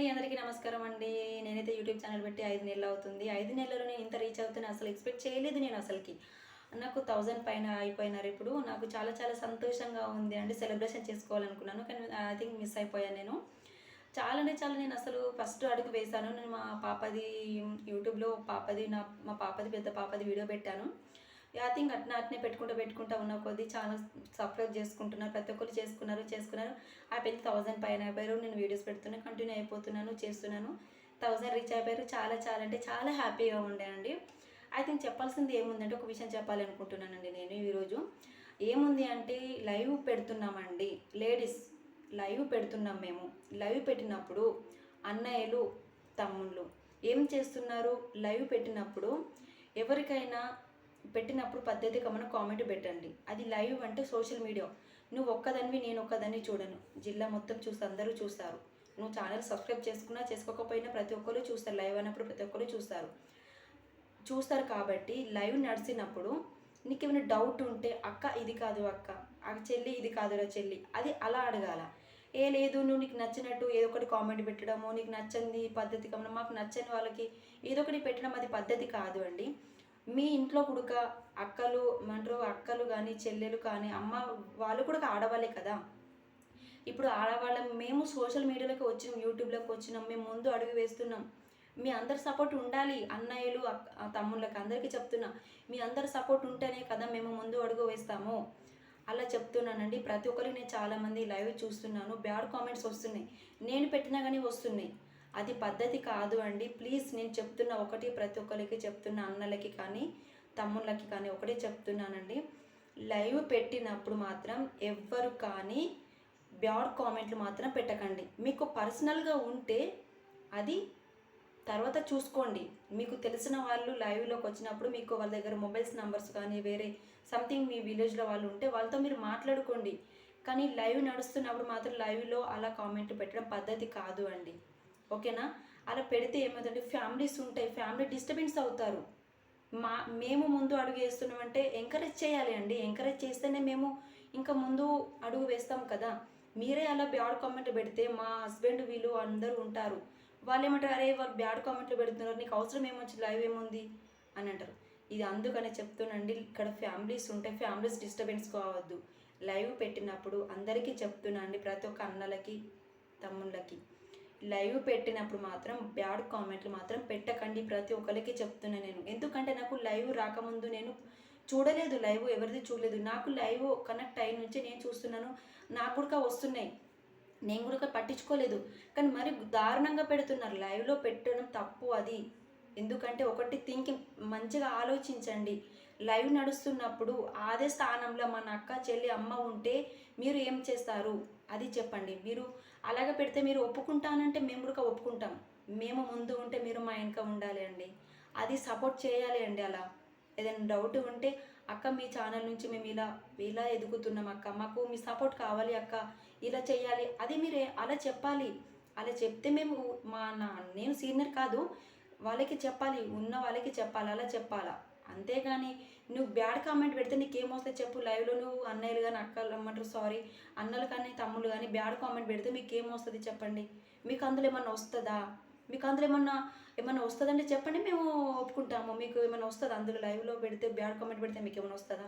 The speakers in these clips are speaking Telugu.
అండి అందరికీ నమస్కారం అండి. నేనైతే యూట్యూబ్ ఛానల్ పెట్టి ఐదు నెలలు అవుతుంది. ఐదు నెలలు నేను ఇంత రీచ్ అవుతుంది అసలు ఎక్స్పెక్ట్ చేయలేదు నేను అసలుకి. నాకు థౌజండ్ పైన అయిపోయినారు ఇప్పుడు. నాకు చాలా చాలా సంతోషంగా ఉంది అండి. సెలబ్రేషన్ చేసుకోవాలనుకున్నాను కానీ ఐ థింక్ మిస్ అయిపోయాను నేను. చాలా అంటే చాలా నేను అసలు ఫస్ట్ అడుగు వేశాను. నేను మా పాపది యూట్యూబ్లో పాపది నా మా పాపది పెద్ద పాపది వీడియో పెట్టాను. ఐ థింక్ అట్నే అట్నే పెట్టుకుంటూ పెట్టుకుంటా ఉన్న కొద్ది చాలా సబ్స్క్రైబ్ చేసుకుంటున్నారు. ప్రతి ఒక్కరు చేసుకున్నారు చేసుకున్నారు. ఆ పెళ్ళి థౌజండ్ పైన అయిపోయారు. నేను వీడియోస్ పెడుతున్నాను కంటిన్యూ అయిపోతున్నాను చేస్తున్నాను. థౌజండ్ రీచ్ అయిపోయారు. చాలా చాలా అంటే చాలా హ్యాపీగా ఉండేనండి. ఐ థింక్ చెప్పాల్సింది ఏముందంటే ఒక విషయం చెప్పాలనుకుంటున్నానండి నేను ఈరోజు ఏముంది అంటే లైవ్ పెడుతున్నామండి. లేడీస్ లైవ్ పెడుతున్నాం మేము. లైవ్ పెట్టినప్పుడు అన్నయ్యలు తమ్ముళ్ళు ఏం చేస్తున్నారు? లైవ్ పెట్టినప్పుడు ఎవరికైనా పెట్టినప్పుడు పద్ధతిగా మనం కామెంట్ పెట్టండి. అది లైవ్ అంటే సోషల్ మీడియా. నువ్వు ఒక్కదానివి నేను ఒక్కదాన్ని చూడను. జిల్లా మొత్తం చూస్తే అందరూ చూస్తారు. నువ్వు ఛానల్ సబ్స్క్రైబ్ చేసుకున్నా చేసుకోకపోయినా ప్రతి ఒక్కరు చూస్తారు. లైవ్ అన్నప్పుడు ప్రతి ఒక్కరు చూస్తారు. చూస్తారు కాబట్టి లైవ్ నడిచినప్పుడు నీకు ఏమైనా డౌట్ ఉంటే అక్క ఇది కాదు అక్క. ఆ చెల్లి ఇది కాదురా చెల్లి. అది అలా అడగాల. ఏ లేదు నువ్వు నీకు నచ్చినట్టు ఏదో ఒకటి కామెంట్ పెట్టడము నీకు నచ్చింది పద్ధతి కావాలి మాకు నచ్చని వాళ్ళకి ఏదో ఒకటి పెట్టడం అది పద్ధతి కాదు అండి. మీ ఇంట్లో కుడుక అక్కలు ఏమంటారు అక్కలు కానీ చెల్లెలు కానీ అమ్మ వాళ్ళు కూడా ఆడవాళ్ళే కదా? ఇప్పుడు ఆడవాళ్ళం మేము సోషల్ మీడియాలోకి వచ్చినాం యూట్యూబ్లోకి వచ్చినాం మేము ముందు అడుగు వేస్తున్నాం. మీ అందరి సపోర్ట్ ఉండాలి అన్నయ్యలు తమ్ముళ్ళకి అందరికీ చెప్తున్నా. మీ అందరి సపోర్ట్ ఉంటేనే కదా మేము ముందు అడుగు వేస్తాము? అలా చెప్తున్నానండి. ప్రతి ఒక్కరికి నేను చాలామంది లైవ్ చూస్తున్నాను. బ్యాడ్ కామెంట్స్ వస్తున్నాయి. నేను పెట్టినా కానీ వస్తున్నాయి. అది పద్ధతి కాదు అండి. ప్లీజ్ నేను చెప్తున్న ఒకటి ప్రతి ఒక్కరికి చెప్తున్న అన్నలకి కానీ తమ్ముళ్ళకి కానీ ఒకటే చెప్తున్నానండి. లైవ్ పెట్టినప్పుడు మాత్రం ఎవ్వరు కానీ బ్యాడ్ కామెంట్లు మాత్రం పెట్టకండి. మీకు పర్సనల్గా ఉంటే అది తర్వాత చూసుకోండి. మీకు తెలిసిన వాళ్ళు లైవ్లోకి వచ్చినప్పుడు మీకు వాళ్ళ దగ్గర మొబైల్స్ నెంబర్స్ కానీ వేరే సంథింగ్ మీ విలేజ్లో వాళ్ళు ఉంటే వాళ్ళతో మీరు మాట్లాడుకోండి. కానీ లైవ్ నడుస్తున్నప్పుడు మాత్రం లైవ్లో అలా కామెంట్ పెట్టడం పద్ధతి కాదు అండి. ఓకేనా? అలా పెడితే ఏమవుతుందంటే ఫ్యామిలీస్ ఉంటాయి. ఫ్యామిలీ డిస్టర్బెన్స్ అవుతారు. మా మేము ముందు అడుగు వేస్తున్నామంటే ఎంకరేజ్ చేయాలి అండి. ఎంకరేజ్ చేస్తేనే మేము ఇంకా ముందు అడుగు వేస్తాం కదా. మీరే అలా బ్యాడ్ కామెంట్ పెడితే మా హస్బెండ్ వీళ్ళు అందరూ ఉంటారు. వాళ్ళు ఏమంటారు అరే వాళ్ళు బ్యాడ్ కామెంట్లు పెడుతున్నారు. నీకు అవసరం ఏమొచ్చి లైవ్ ఏముంది? అని అంటారు. ఇది అందుకనే చెప్తున్నాండి ఇక్కడ ఫ్యామిలీస్ ఉంటాయి ఫ్యామిలీస్ డిస్టర్బెన్స్ కావద్దు. లైవ్ పెట్టినప్పుడు అందరికీ చెప్తున్నా అండి ప్రతి ఒక్క అన్నలకి తమ్ముళ్ళకి. లైవ్ పెట్టినప్పుడు మాత్రం బ్యాడ్ కామెంట్లు మాత్రం పెట్టకండి. ప్రతి ఒక్కరికి చెప్తున్నా నేను. ఎందుకంటే నాకు లైవ్ రాకముందు నేను చూడలేదు. లైవ్ ఎవరిది చూడలేదు. నాకు లైవ్ కనెక్ట్ అయిన నుంచి నేను చూస్తున్నాను. నాకు కూడా వస్తున్నాయి. నేను కూడా పట్టించుకోలేదు. కానీ మరి దారుణంగా పెడుతున్నారు. లైవ్లో పెట్టడం తప్పు అది. ఎందుకంటే ఒకటి థింకింగ్ మంచిగా ఆలోచించండి. లైవ్ నడుస్తున్నప్పుడు అదే స్థానంలో మన అక్క చెల్లి అమ్మ ఉంటే మీరు ఏం చేస్తారు? అది చెప్పండి. మీరు అలాగ పెడితే మీరు ఒప్పుకుంటానంటే మేము కూడా ఒప్పుకుంటాం. మేము ముందు ఉంటే మీరు మా వెనక ఉండాలి అండి. అది సపోర్ట్ చేయాలి అండి అలా. ఏదైనా డౌట్ ఉంటే అక్క మీ ఛానల్ నుంచి మేము ఇలా ఇలా ఎదుగుతున్నాం అక్క. మాకు మీ సపోర్ట్ కావాలి అక్క. ఇలా చేయాలి. అది మీరే అలా చెప్పాలి. అలా చెప్తే మేము మా నా నేను సీనియర్ కాదు. వాళ్ళకి చెప్పాలి. ఉన్న వాళ్ళకి చెప్పాలి. అలా చెప్పాలా? అంతేగాని నువ్వు బ్యాడ్ కామెంట్ పెడితే నీకేమొస్తే చెప్పు లైవ్లో నువ్వు అన్నయ్యలు కానీ అక్కలు అమ్మంటారు సారీ. అన్నలు కానీ తమ్ముళ్ళు కానీ బ్యాడ్ కామెంట్ పెడితే మీకు ఏమొస్తుంది చెప్పండి? మీకు అందులో ఏమన్నా వస్తుందా? మీకు అందులో ఏమన్నా ఏమన్నా వస్తుందంటే చెప్పండి మేము ఒప్పుకుంటాము. మీకు ఏమైనా వస్తుందా? అందులో లైవ్లో పెడితే బ్యాడ్ కామెంట్ పెడితే మీకు ఏమైనా వస్తుందా?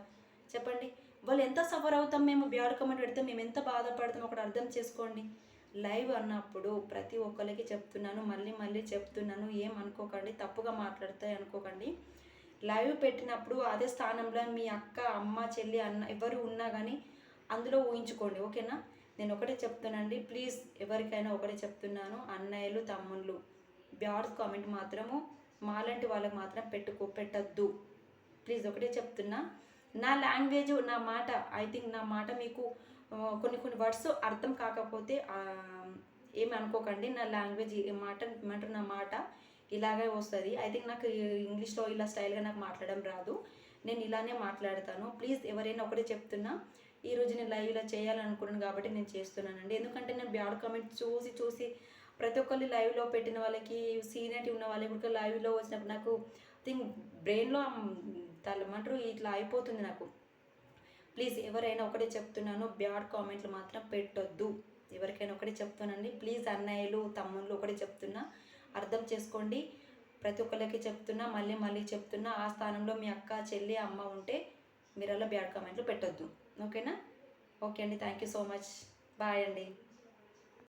చెప్పండి. వాళ్ళు ఎంత సఫర్ అవుతాం మేము బ్యాడ్ కామెంట్ పెడితే మేము ఎంత బాధపడతాం ఒకటి అర్థం చేసుకోండి. లైవ్ అన్నప్పుడు ప్రతి ఒక్కరికి చెప్తున్నాను మళ్ళీ మళ్ళీ చెప్తున్నాను ఏం అనుకోకండి తప్పుగా మాట్లాడతాయి అనుకోకండి. లైవ్ పెట్టినప్పుడు అదే స్థానంలో మీ అక్క అమ్మ చెల్లి అన్న ఎవరు ఉన్నా కానీ అందులో ఊహించుకోండి ఓకేనా? నేను ఒకటే చెప్తున్నానండి ప్లీజ్ ఎవరికైనా ఒకటే చెప్తున్నాను అన్నయ్యలు తమ్ముళ్ళు బ్యాడ్ కామెంట్ మాత్రము మాలాంటి వాళ్ళకి మాత్రం పెట్టుకో పెట్టద్దు. ప్లీజ్ ఒకటే చెప్తున్నా. నా లాంగ్వేజ్ నా మాట ఐ థింక్ నా మాట మీకు కొన్ని కొన్ని వర్డ్స్ అర్థం కాకపోతే ఏమి అనుకోకండి నా లాంగ్వేజ్ మాట ఏమంటారు నా మాట ఇలాగే వస్తుంది. ఐ థింక్ నాకు ఇంగ్లీష్లో ఇలా స్టైల్గా నాకు మాట్లాడడం రాదు. నేను ఇలానే మాట్లాడతాను. ప్లీజ్ ఎవరైనా ఒకటే చెప్తున్నా ఈరోజు నేను లైవ్లో చేయాలనుకున్నాను కాబట్టి నేను చేస్తున్నానండి. ఎందుకంటే నేను బ్యాడ్ కామెంట్ చూసి చూసి ప్రతి ఒక్కళ్ళు లైవ్లో పెట్టిన వాళ్ళకి సీనియర్టీ ఉన్న వాళ్ళకి ఇప్పుడు లైవ్లో వచ్చినప్పుడు నాకు థింక్ బ్రెయిన్లో తలమంటారు ఇట్లా అయిపోతుంది నాకు. ప్లీజ్ ఎవరైనా ఒకటే చెప్తున్నాను బ్యాడ్ కామెంట్లు మాత్రం పెట్టొద్దు. ఎవరికైనా ఒకటే చెప్తానండి. ప్లీజ్ అన్నయ్యలు తమ్ముళ్ళు ఒకటే చెప్తున్నా. అర్థం చేసుకోండి. ప్రతి ఒక్కరికి చెప్తున్నా మళ్ళీ మళ్ళీ చెప్తున్నా ఆ స్థానంలో మీ అక్క చెల్లి అమ్మ ఉంటే మీరు అలా బ్యాడ్ కామెంట్లు పెట్టొద్దు. ఓకేనా? ఓకే అండి. Thank you so much. Bye అండి.